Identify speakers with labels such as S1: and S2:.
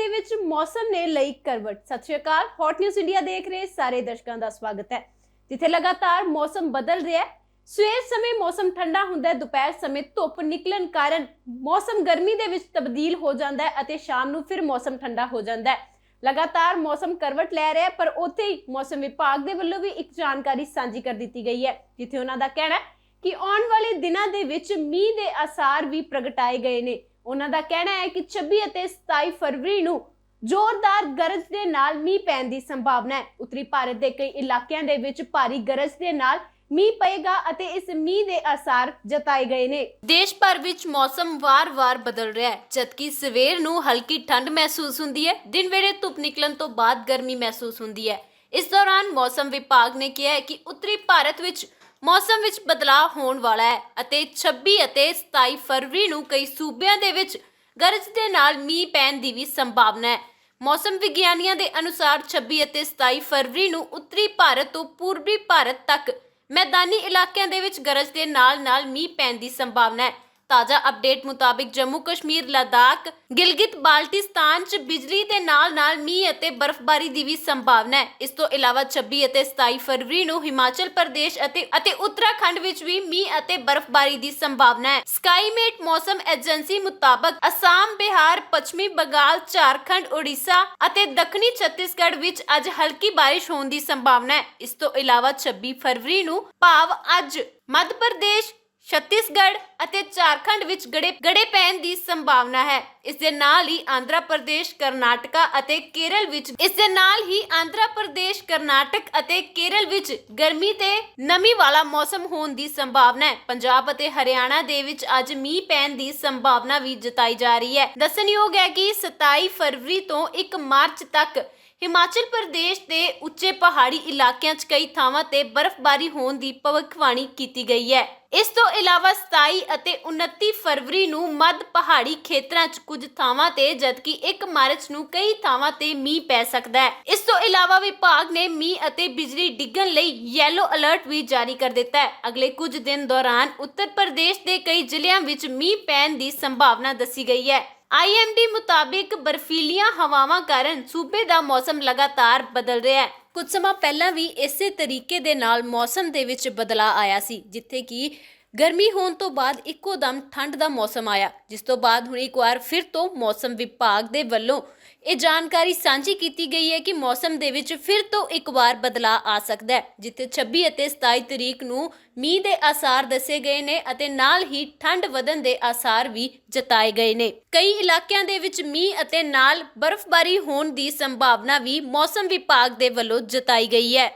S1: ਦੇ ਵਿੱਚ ਮੌਸਮ ਨੇ ਲਈ ਕਰਵਟ। ਸਤਿ ਸ਼੍ਰੀ ਅਕਾਲ ਹੌਟ ਨਿਊਜ਼ ਇੰਡੀਆ ਦੇਖ ਰਹੇ ਸਾਰੇ ਦਰਸ਼ਕਾਂ ਦਾ ਸਵਾਗਤ ਹੈ। ਜਿੱਥੇ ਲਗਾਤਾਰ ਮੌਸਮ ਬਦਲ ਰਿਹਾ ਹੈ, ਸਵੇਰ ਸਮੇਂ ਮੌਸਮ ਠੰਡਾ ਹੁੰਦਾ ਹੈ, ਦੁਪਹਿਰ ਸਮੇਂ ਧੁੱਪ ਨਿਕਲਣ ਕਾਰਨ ਮੌਸਮ ਗਰਮੀ ਦੇ ਵਿੱਚ ਤਬਦੀਲ ਹੋ ਜਾਂਦਾ ਹੈ ਅਤੇ ਸ਼ਾਮ ਨੂੰ ਫਿਰ ਮੌਸਮ ਠੰਡਾ ਹੋ ਜਾਂਦਾ ਹੈ। ਲਗਾਤਾਰ ਮੌਸਮ ਕਰਵਟ ਲੈ ਰਿਹਾ ਪਰ ਉੱਥੇ ਹੀ ਮੌਸਮ ਵਿਭਾਗ ਦੇ ਵੱਲੋਂ ਵੀ ਇੱਕ ਜਾਣਕਾਰੀ ਸਾਂਝੀ ਕਰ ਦਿੱਤੀ ਗਈ ਹੈ, ਜਿੱਥੇ ਉਹਨਾਂ ਦਾ ਕਹਿਣਾ ਹੈ ਕਿ ਆਉਣ ਵਾਲੇ ਦਿਨਾਂ ਦੇ ਵਿੱਚ ਮੀਂਹ ਦੇ ਆਸਾਰ ਵੀ ਪ੍ਰਗਟਾਏ ਗਏ ਨੇ। ਉਹਨਾਂ ਦਾ ਕਹਿਣਾ ਹੈ ਕਿ 26 ਅਤੇ 27 ਫਰਵਰੀ ਨੂੰ ਜ਼ੋਰਦਾਰ ਗਰਜ ਦੇ ਨਾਲ ਮੀਂਹ ਪੈਣ ਦੀ ਸੰਭਾਵਨਾ ਹੈ। ਉੱਤਰੀ ਭਾਰਤ ਦੇ ਕਈ ਇਲਾਕਿਆਂ ਦੇ ਵਿੱਚ ਭਾਰੀ ਗਰਜ ਦੇ ਨਾਲ ਮੀਂਹ ਪਏਗਾ ਅਤੇ ਇਸ ਮੀਂਹ ਦੇ ਆਸਾਰ ਜਤਾਏ ਗਏ ਨੇ। ਦੇਸ਼ ਭਰ ਵਿੱਚ ਮੌਸਮ ਵਾਰ-ਵਾਰ ਬਦਲ ਰਿਹਾ ਹੈ, ਜਦਕਿ ਸਵੇਰ ਨੂੰ ਹਲਕੀ ਠੰਡ ਮਹਿਸੂਸ ਹੁੰਦੀ ਹੈ, ਦਿਨ ਵੇਲੇ ਧੁੱਪ ਨਿਕਲਣ ਤੋਂ ਬਾਅਦ ਗਰਮੀ ਮਹਿਸੂਸ ਹੁੰਦੀ ਹੈ। ਇਸ ਦੌਰਾਨ ਮੌਸਮ ਵਿਭਾਗ ਨੇ ਕਿਹਾ ਹੈ ਕਿ ਉੱਤਰੀ ਭਾਰਤ ਵਿੱਚ ਮੌਸਮ ਵਿੱਚ ਬਦਲਾਅ ਹੋਣ ਵਾਲਾ ਹੈ ਅਤੇ 26 ਅਤੇ 27 ਫਰਵਰੀ ਨੂੰ ਕਈ ਸੂਬਿਆਂ ਦੇ ਵਿੱਚ ਗਰਜ ਦੇ ਨਾਲ ਮੀਂਹ ਪੈਣ ਦੀ ਵੀ ਸੰਭਾਵਨਾ ਹੈ। ਮੌਸਮ ਵਿਗਿਆਨੀਆਂ ਦੇ ਅਨੁਸਾਰ 26 ਅਤੇ 27 ਫਰਵਰੀ ਨੂੰ ਉੱਤਰੀ ਭਾਰਤ ਤੋਂ ਪੂਰਬੀ ਭਾਰਤ ਤੱਕ ਮੈਦਾਨੀ ਇਲਾਕਿਆਂ ਦੇ ਵਿੱਚ ਗਰਜ ਦੇ ਨਾਲ-ਨਾਲ ਮੀਂਹ ਪੈਣ ਦੀ ਸੰਭਾਵਨਾ ਹੈ। ਤਾਜ਼ਾ ਅਪਡੇਟ ਮੁਤਾਬਿਕ ਜੰਮੂ ਕਸ਼ਮੀਰ, ਲਦਾਖ, ਗਿਲਗਿਤ, ਬਾਲਟਿਸਤਾਨ 'ਚ ਬਿਜਲੀ ਦੇ ਨਾਲ-ਨਾਲ ਮੀਂਹ ਅਤੇ ਬਰਫ਼ਬਾਰੀ ਦੀ ਵੀ ਸੰਭਾਵਨਾ ਹੈ। ਇਸ ਤੋਂ ਇਲਾਵਾ 26 ਅਤੇ 27 ਫਰਵਰੀ ਨੂੰ ਹਿਮਾਚਲ ਪ੍ਰਦੇਸ਼ ਅਤੇ ਅਤੇ ਉੱਤਰਾਖੰਡ ਵਿੱਚ ਵੀ ਮੀਂਹ ਅਤੇ ਬਰਫ਼ਬਾਰੀ ਦੀ ਸੰਭਾਵਨਾ ਹੈ। ਸਕਾਈਮੇਟ ਮੌਸਮ ਏਜੰਸੀ ਮੁਤਾਬਕ ਅਸਾਮ, ਬਿਹਾਰ, ਪੱਛਮੀ ਬੰਗਾਲ, ਝਾਰਖੰਡ ਓਡੀਸ਼ਾ ਅਤੇ ਦੱਖਣੀ ਛੱਤੀਸਗੜ੍ਹ ਵਿੱਚ ਅੱਜ ਹਲਕੀ ਬਾਰਿਸ਼ ਹੋਣ ਦੀ ਸੰਭਾਵਨਾ ਹੈ। ਇਸ ਤੋਂ ਇਲਾਵਾ 26 ਫਰਵਰੀ ਨੂੰ ਭਾਵ ਅੱਜ ਮੱਧ ਪ੍ਰਦੇਸ਼ ਛੱਤੀਸਗੜ੍ਹ ਅਤੇ ਝਾਰਖੰਡ ਵਿੱਚ ਗੜੇ ਗੜੇ ਪੈਣ ਦੀ ਸੰਭਾਵਨਾ ਹੈ। ਇਸ ਦੇ ਨਾਲ ਹੀ ਆਂਧਰਾ ਪ੍ਰਦੇਸ਼, ਕਰਨਾਟਕਾ ਅਤੇ ਕੇਰਲ ਵਿੱਚ ਇਸ ਦੇ ਨਾਲ ਹੀ ਆਂਧਰਾ ਪ੍ਰਦੇਸ਼, ਕਰਨਾਟਕ ਅਤੇ ਕੇਰਲ ਵਿੱਚ ਗਰਮੀ ਤੇ ਨਮੀ ਵਾਲਾ ਮੌਸਮ ਹੋਣ ਦੀ ਸੰਭਾਵਨਾ ਹੈ। ਪੰਜਾਬ ਅਤੇ ਹਰਿਆਣਾ ਦੇ ਵਿੱਚ ਅੱਜ ਮੀਂਹ ਪੈਣ ਦੀ ਸੰਭਾਵਨਾ ਵੀ ਜਤਾਈ ਜਾ ਰਹੀ ਹੈ। ਦੱਸਣਯੋਗ ਹੈ ਕਿ 27 ਫਰਵਰੀ ਤੋਂ 1 ਮਾਰਚ ਤੱਕ ਹਿਮਾਚਲ ਪ੍ਰਦੇਸ਼ ਦੇ ਉੱਚੇ ਪਹਾੜੀ ਇਲਾਕਿਆਂ 'ਚ ਕਈ ਥਾਵਾਂ ਤੇ ਬਰਫ਼ਬਾਰੀ ਹੋਣ ਦੀ ਭਵਿੱਖਬਾਣੀ ਕੀਤੀ ਗਈ ਹੈ। ਇਸ ਤੋਂ ਇਲਾਵਾ 27 ਅਤੇ 29 ਫਰਵਰੀ ਨੂੰ ਮੱਧ ਪਹਾੜੀ ਖੇਤਰਾਂ 'ਚ ਕੁਝ ਥਾਵਾਂ ਤੇ, ਜਦਕਿ 1 ਮਾਰਚ ਨੂੰ ਕਈ ਥਾਵਾਂ ਤੇ ਮੀਂਹ ਪੈ ਸਕਦਾ ਹੈ। ਇਸ ਤੋਂ ਇਲਾਵਾ ਵਿਭਾਗ ਨੇ ਮੀਂਹ ਅਤੇ ਬਿਜਲੀ ਡਿੱਗਣ ਲਈ ਯੈਲੋ ਅਲਰਟ ਵੀ ਜਾਰੀ ਕਰ ਦਿੱਤਾ ਹੈ। ਅਗਲੇ ਕੁਝ ਦਿਨ ਦੌਰਾਨ ਉੱਤਰ ਪ੍ਰਦੇਸ਼ ਦੇ ਕਈ ਜ਼ਿਲ੍ਹਿਆਂ ਵਿੱਚ ਮੀਂਹ ਪੈਣ ਦੀ ਸੰਭਾਵਨਾ ਦੱਸੀ ਗਈ ਹੈ। ਆਈਐਮਡੀ ਮੁਤਾਬਿਕ ਬਰਫੀਲੀਆਂ ਹਵਾਵਾਂ ਕਾਰਨ ਸੂਬੇ ਦਾ ਮੌਸਮ ਲਗਾਤਾਰ ਬਦਲ ਰਿਹਾ ਹੈ। ਕੁਝ ਸਮਾਂ ਪਹਿਲਾਂ ਵੀ ਇਸੇ ਤਰੀਕੇ ਦੇ ਨਾਲ ਮੌਸਮ ਦੇ ਵਿੱਚ ਬਦਲਾਅ ਆਇਆ ਸੀ, ਜਿੱਥੇ ਕਿ ਗਰਮੀ ਹੋਣ ਤੋਂ ਬਾਅਦ ਇੱਕੋ ਦਮ ਠੰਡ ਦਾ ਮੌਸਮ ਆਇਆ, ਜਿਸ ਤੋਂ ਬਾਅਦ ਹੁਣ ਇੱਕ ਵਾਰ ਫਿਰ ਤੋਂ ਮੌਸਮ ਵਿਭਾਗ ਦੇ ਵੱਲੋਂ ਇਹ ਜਾਣਕਾਰੀ ਸਾਂਝੀ ਕੀਤੀ ਗਈ ਹੈ ਕਿ ਮੌਸਮ ਦੇ ਵਿੱਚ ਫਿਰ ਤੋਂ ਇੱਕ ਵਾਰ ਬਦਲਾਅ ਆ ਸਕਦਾ ਹੈ, ਜਿੱਥੇ 26 ਅਤੇ 27 ਤਰੀਕ ਨੂੰ ਮੀਂਹ ਦੇ ਆਸਾਰ ਦੱਸੇ ਗਏ ਨੇ ਅਤੇ ਨਾਲ ਹੀ ਠੰਡ ਵਧਣ ਦੇ ਆਸਾਰ ਵੀ ਜਤਾਏ ਗਏ ਨੇ। ਕਈ ਇਲਾਕਿਆਂ ਦੇ ਵਿੱਚ ਮੀਂਹ ਅਤੇ ਨਾਲ ਬਰਫ਼ਬਾਰੀ ਹੋਣ ਦੀ ਸੰਭਾਵਨਾ ਵੀ ਮੌਸਮ ਵਿਭਾਗ ਦੇ ਵੱਲੋਂ ਜਤਾਈ ਗਈ ਹੈ।